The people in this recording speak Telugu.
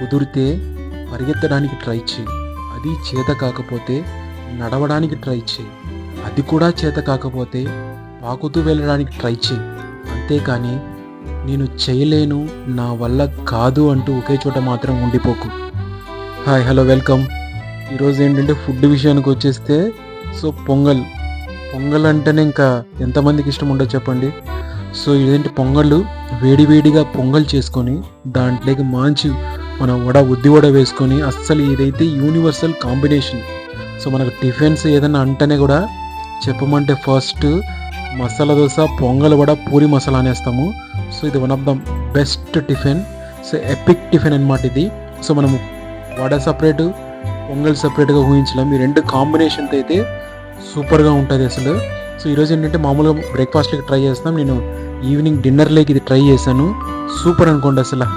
కుదిరితే పరిగెత్తడానికి ట్రై చేయి. అది చేత కాకపోతే నడవడానికి ట్రై చేయి. అది కూడా చేత కాకపోతే పాకుతూ వెళ్ళడానికి ట్రై చేయి. అంతేకాని నేను చేయలేను నా వల్ల కాదు అంటూ ఒకే చోట మాత్రం ఉండిపోకు. Hi hello welcome. ఈరోజు ఏంటంటే ఫుడ్ విషయానికి వచ్చేస్తే సో పొంగల్. పొంగల్ అంటేనే ఇంకా ఎంతమందికి ఇష్టం ఉండదు చెప్పండి. సో ఇదేంటి పొంగళ్ళు? వేడివేడిగా పొంగల్ చేసుకొని దాంట్లోకి మంచి మనం వడ ఉద్ది వడ వేసుకొని అస్సలు ఇదైతే యూనివర్సల్ కాంబినేషన్ సో మనకు టిఫిన్స్ ఏదైనా అంటేనే కూడా చెప్పమంటే ఫస్ట్ మసాలా దోశ పొంగల్ వడ పూరి మసాలా అనేస్తాము. సో ఇది one of the best tiffin so epic tiffin అనమాట ఇది. సో మనము వడ సపరేట్ పొంగల్ సపరేట్గా ఊహించలేం. ఈ రెండు కాంబినేషన్తో అయితే సూపర్గా ఉంటుంది అసలు. సో ఈరోజు ఏంటంటే మామూలుగా బ్రేక్ఫాస్ట్లోకి ట్రై చేస్తాం నేను ఈవినింగ్ డిన్నర్లోకి ఇది ట్రై చేశాను. సూపర్ అనుకోండి అసలు.